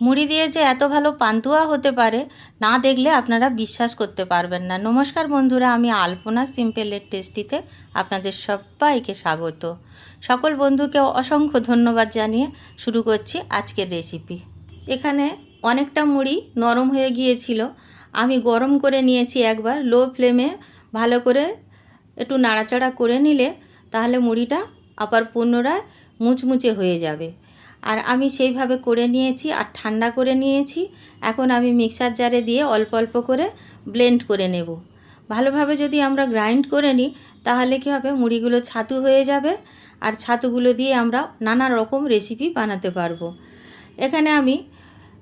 মুড়ি দিয়ে যে এত ভালো পান্তুয়া হতে পারে, না দেখলে আপনারা বিশ্বাস করতে পারবেন না। নমস্কার বন্ধুরা, আমি আলপনা সিম্পলের টেস্টিতে আপনাদের সবাইকে স্বাগত। সকল বন্ধুকে অসংখ্য ধন্যবাদ জানিয়ে শুরু করছি আজকের রেসিপি। এখানে অনেকটা মুড়ি নরম হয়ে গিয়েছিল। আমি গরম করে নিয়েছি একবার, লো ফ্লেমে ভালো করে একটু নাড়াচাড়া করে নিলে তাহলে মুড়িটা আবার পুনরায় মুচমুচে হয়ে যাবে। আর আমি সেইভাবে করে নিয়েছি আর ঠান্ডা করে নিয়েছি। এখন আমি মিক্সার জারে দিয়ে অল্প অল্প করে ব্লেন্ড করে নেব। ভালোভাবে যদি আমরা গ্রাইন্ড করে নিই, তাহলে কী হবে? মুড়িগুলো ছাতু হয়ে যাবে আর ছাতুগুলো দিয়ে আমরা নানা রকম রেসিপি বানাতে পারব। এখানে আমি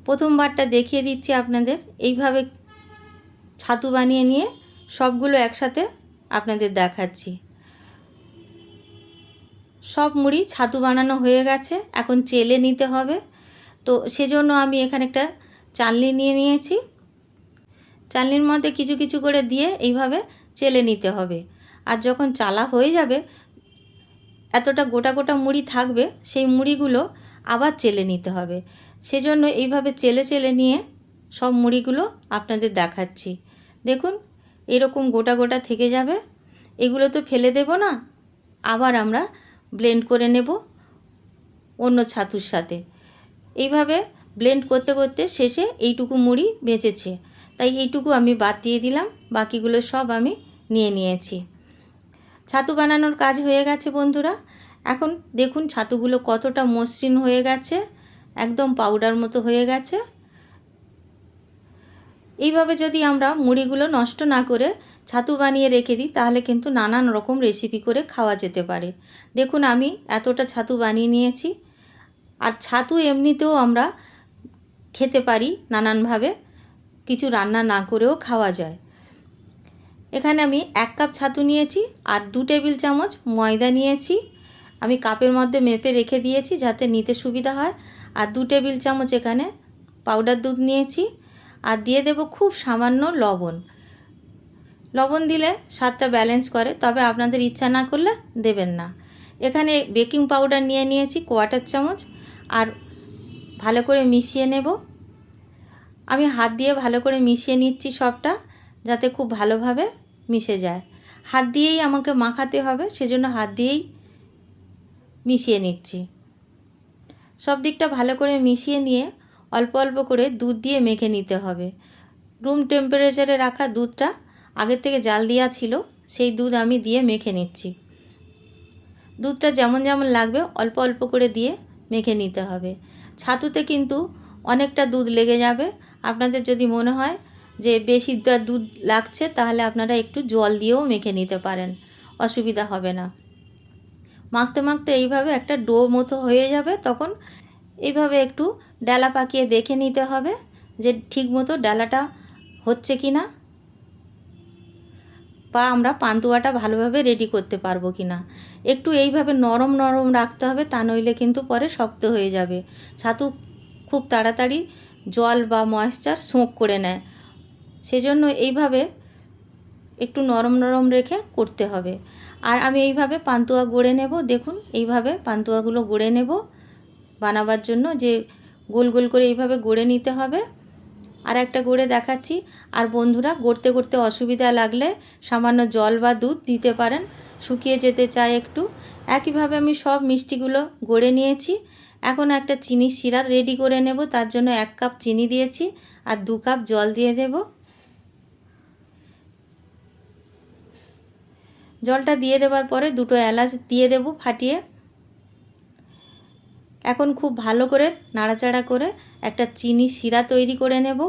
প্রথমবারটা দেখিয়ে দিচ্ছি আপনাদের। এইভাবে ছাতু বানিয়ে নিয়ে সবগুলো একসাথে আপনাদের দেখাচ্ছি। সব মুড়ি ছাতু বানানো হয়ে গেছে, এখন চেলে নিতে হবে। তো সেজন্য আমি এখানে একটা চালনি নিয়ে নিয়েছি। চালনির মধ্যে কিছু কিছু করে দিয়ে এইভাবে চেলে নিতে হবে। আর যখন চালা হয়ে যাবে, এতটা গোটা গোটা মুড়ি থাকবে, সেই মুড়িগুলো আবার চেলে নিতে হবে। সেজন্য এইভাবে চেলে চেলে নিয়ে সব মুড়িগুলো আপনাদের দেখাচ্ছি। দেখুন, এরকম গোটা গোটা থেকে যাবে। এগুলো তো ফেলে দেব না, আবার আমরা ব্লেন্ড করে নেব অন্য ছাতুর সাথে। এইভাবে ব্লেন্ড করতে করতে শেষে এইটুকু মুড়ি বেঁচেছে। তাই এইটুকু আমি বাদ দিয়ে দিলাম, বাকিগুলো সব আমি নিয়ে নিয়েছি। ছাতু বানানোর কাজ হয়ে গেছে বন্ধুরা। এখন দেখুন ছাতুগুলো কতটা মসৃণ হয়ে গেছে, একদম পাউডার মতো হয়ে গেছে। এইভাবে যদি আমরা মুড়িগুলো নষ্ট না করে ছাতু বানিয়ে রেখে দিই, তাহলে কিন্তু নানান রকম রেসিপি করে খাওয়া যেতে পারে। দেখুন, আমি এতটা ছাতু বানিয়ে নিয়েছি। আর ছাতু এমনিতেও আমরা খেতে পারি নানানভাবে, কিছু রান্না না করেও খাওয়া যায়। এখানে আমি এক কাপ ছাতু নিয়েছি আর দু টেবিল চামচ ময়দা নিয়েছি। আমি কাপের মধ্যে মেপে রেখে দিয়েছি যাতে নিতে সুবিধা হয়। আর দু টেবিল চামচ এখানে পাউডার দুধ নিয়েছি। আর দিয়ে দেব খুব সামান্য লবণ। লবণ দিলে স্বাদটা ব্যালেন্স করে, তবে আপনাদের ইচ্ছা না করলে দেবেন না। এখানে বেকিং পাউডার নিয়ে নিয়েছি কোয়াটার চামচ, আর ভালো করে মিশিয়ে নেব। আমি হাত দিয়ে ভালো করে মিশিয়ে নিচ্ছি সবটা, যাতে খুব ভালোভাবে মিশে যায়। হাত দিয়েই আমাকে মাখাতে হবে, সেজন্য হাত দিয়েই মিশিয়ে নিচ্ছি। সব দিকটা ভালো করে মিশিয়ে নিয়ে অল্প অল্প করে দুধ দিয়ে মেখে নিতে হবে। রুম টেম্পারেচারে রাখা দুধটা আগের থেকে জাল দেওয়া ছিল, সেই দুধ আমি দিয়ে মেখে নিচ্ছি। দুধটা যেমন যেমন লাগবে, অল্প অল্প করে দিয়ে মেখে নিতে হবে। ছাতুতে কিন্তু অনেকটা দুধ লেগে যাবে। আপনাদের যদি মনে হয় যে বেশি দুধ লাগছে, তাহলে আপনারা একটু জল দিয়েও মেখে নিতে পারেন। অসুবিধা হবে না। মাখতে মাখতে এইভাবে একটা ডো মতো হয়ে যাবে, তখন এইভাবে একটু ডালা পাকিয়ে দেখে নিতে হবে যে ঠিক মতো ডালাটা হচ্ছে কি না বা আমরা পান্তুয়াটা ভালোভাবে রেডি করতে পারব কি না একটু এইভাবে নরম নরম রাখতে হবে, তা নইলে কিন্তু পরে শক্ত হয়ে যাবে। ছাতু খুব তাড়াতাড়ি জল বা ময়েশ্চার সোঁক করে নেয়। সেজন্য এইভাবে একটু নরম নরম রেখে করতে হবে। আর আমি এইভাবে পান্তুয়া গড়ে নেব, দেখুন এইভাবে পান্তুয়াগুলো গড়ে নেব। বানাবার জন্য যে গোল গোল করে এইভাবে গড়ে নিতে হবে। আর একটা গড়ে দেখাচ্ছি। আর বন্ধুরা, গড়তে গড়তে অসুবিধা লাগলে সামান্য জল বা দুধ দিতে পারেন। শুকিয়ে যেতে চায় একটু। একইভাবে আমি সব মিষ্টিগুলো গড়ে নিয়েছি। এখন একটা চিনি শিরা রেডি করে নেব। তার জন্য এক কাপ চিনি দিয়েছি আর দু কাপ জল দিয়ে দেব। জলটা দিয়ে দেওয়ার পরে দুটো এলাচ দিয়ে দেব ফাটিয়ে। এখন খুব ভালো করে নাড়াচাড়া করে একটা চিনি শিরা তৈরি করে নেব।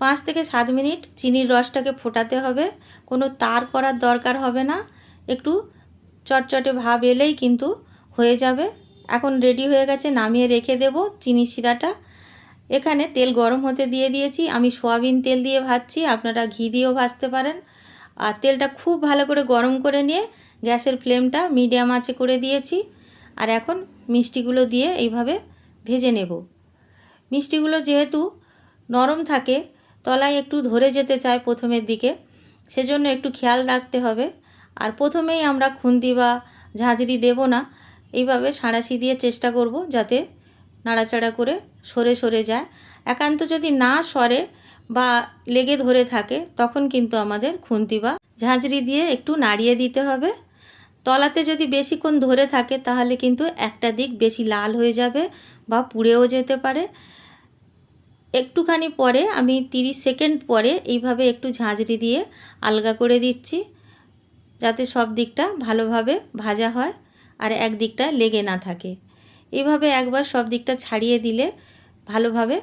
পাঁচ থেকে সাত মিনিট চিনির রসটাকে ফোটাতে হবে। কোনো তার করার দরকার হবে না। একটু চটচটে ভাব এলেই কিন্তু হয়ে যাবে। এখন রেডি হয়ে গেছে, নামিয়ে রেখে দেব চিনি শিরাটা। এখানে তেল গরম হতে দিয়ে দিয়েছি। আমি সোয়াবিন তেল দিয়ে ভাজছি, আপনারা ঘি দিয়েও ভাজতে পারেন। আর তেলটা খুব ভালো করে গরম করে নিয়ে গ্যাসের ফ্লেমটা মিডিয়াম আঁচে করে দিয়েছি। আর এখন মিষ্টিগুলো দিয়ে এইভাবে ভেজে নেব। মিষ্টিগুলো যেহেতু নরম থাকে, তলায় একটু ধরে যেতে চায় প্রথমের দিকে, সেজন্য একটু খেয়াল রাখতে হবে। আর প্রথমেই আমরা খুন্তি বা ঝাঁঝরি দেব না, এইভাবে সাঁড়াশি দিয়ে চেষ্টা করব যাতে নাড়াচাড়া করে সরে সরে যায়। একান্ত যদি না সরে বা লেগে ধরে থাকে, তখন কিন্তু আমাদের খুন্তি বা ঝাঁঝরি দিয়ে একটু নাড়িয়ে দিতে হবে। তলাতে যদি বেশিক্ষণ ধরে থাকে, তাহলে কিন্তু একটা দিক বেশি লাল হয়ে যাবে বা পুড়েও যেতে পারে। একটুখানি পরে, আমি 30 সেকেন্ড পরে এইভাবে একটু ঝাঁঝরি দিয়ে আলগা করে দিচ্ছি, যাতে সব দিকটা ভালোভাবে ভাজা হয় আর এক দিকটা লেগে না থাকে। এইভাবে একবার সব দিকটা ছাড়িয়ে দিলে ভালোভাবে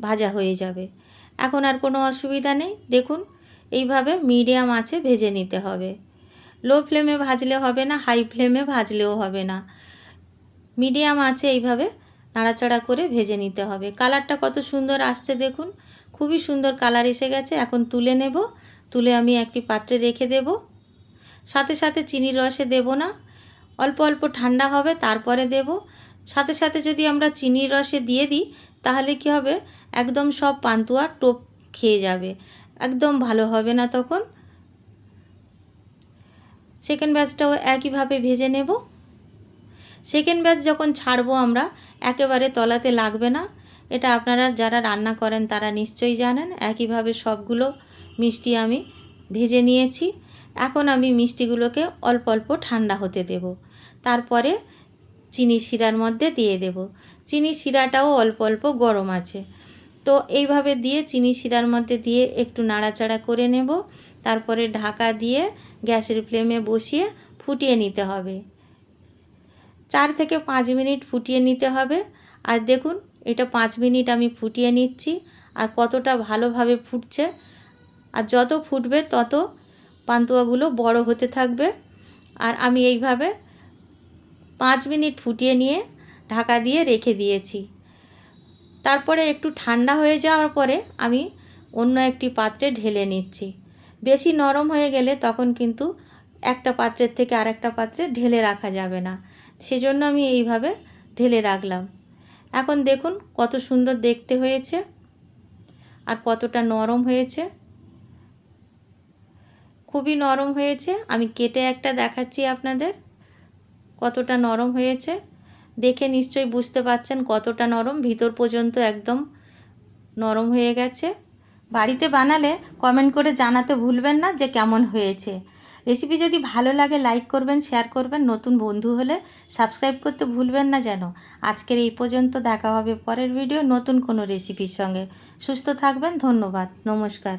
ভাজা হয়ে যাবে। এখন আর কোনো অসুবিধা নেই। দেখুন, এইভাবে মিডিয়াম আছে ভেজে নিতে হবে। লো ফ্লেমে ভাজলে হবে না হাই ফ্লেমে ভাজলেও হবে না। মিডিয়াম আছে এইভাবে নাড়াচাড়া করে ভেজে নিতে হবে। কালারটা কত সুন্দর আসছে দেখুন, খুবই সুন্দর কালার এসে গেছে। এখন তুলে নেব, তুলে আমি একটি পাত্রে রেখে দেব। সাথে সাথে চিনির রসে দেব না, অল্প অল্প ঠান্ডা হবে তারপরে দেব। সাথে সাথে যদি আমরা চিনির রসে দিয়ে দিই, তাহলে কি হবে? একদম সব পান্তুয়া টোপ খেয়ে যাবে। একদম ভালো হবে না তখন। সেকেন্ড ব্যাচটাও একইভাবে ভেজে নেব। সেকেন্ড ব্যাচ যখন ছাড়বো আমরা, একেবারে তলাতে লাগবে না। এটা আপনারা যারা রান্না করেন তারা নিশ্চয়ই জানেন, একইভাবে সবগুলো মিষ্টি আমি ভেজে নিয়েছি। এখন আমি মিষ্টিগুলোকে অল্প অল্প ঠান্ডা হতে দেব। তারপরে চিনি শিরার মধ্যে দিয়ে দেব। চিনি শিরাটাও অল্প অল্প গরম আছে। তো এইভাবে দিয়ে চিনি শিরার মধ্যে দিয়ে একটু নাড়াচাড়া করে নেব। তারপরে ঢাকা দিয়ে গ্যাসের ফ্লেমে বসিয়ে ফুটিয়ে নিতে হবে। চার থেকে পাঁচ মিনিট ফুটিয়ে নিতে হবে। আর দেখুন, এটা পাঁচ মিনিট আমি ফুটিয়ে নিচ্ছি আর কতটা ভালোভাবে ফুটছে। আর যত ফুটবে, তত পান্তুয়াগুলো বড় হতে থাকবে। আর আমি এইভাবে পাঁচ মিনিট ফুটিয়ে নিয়ে ঢাকা দিয়ে রেখে দিয়েছি। তারপরে একটু ঠান্ডা হয়ে যাওয়ার পরে আমি অন্য একটি পাত্রে ঢেলে নিচ্ছি। বেশি নরম হয়ে গেলে তখন কিন্তু একটা পাত্রের থেকে আরেকটা পাত্রে ঢেলে রাখা যাবে না। সেজন্য আমি এইভাবে ঢেলে রাখলাম। এখন দেখুন কত সুন্দর দেখতে হয়েছে আর কতটা নরম হয়েছে। খুবই নরম হয়েছে। আমি কেটে একটা দেখাচ্ছি আপনাদের। কতটা নরম হয়েছে। দেখে নিশ্চয়ই বুঝতে পাচ্ছেন কতটা নরম। ভিতর পর্যন্ত একদম নরম হয়ে গেছে। বাড়িতে বানালে কমেন্ট করে জানাতে ভুলবেন না যে কেমন হয়েছে। রেসিপি যদি ভালো লাগে লাইক করবেন শেয়ার করবেন, নতুন বন্ধু হলে সাবস্ক্রাইব করতে ভুলবেন না যেন। আজকের এই পর্যন্ত দেখা হবে পরের ভিডিও নতুন কোনো রেসিপির সঙ্গে। সুস্থ থাকবেন, ধন্যবাদ, নমস্কার।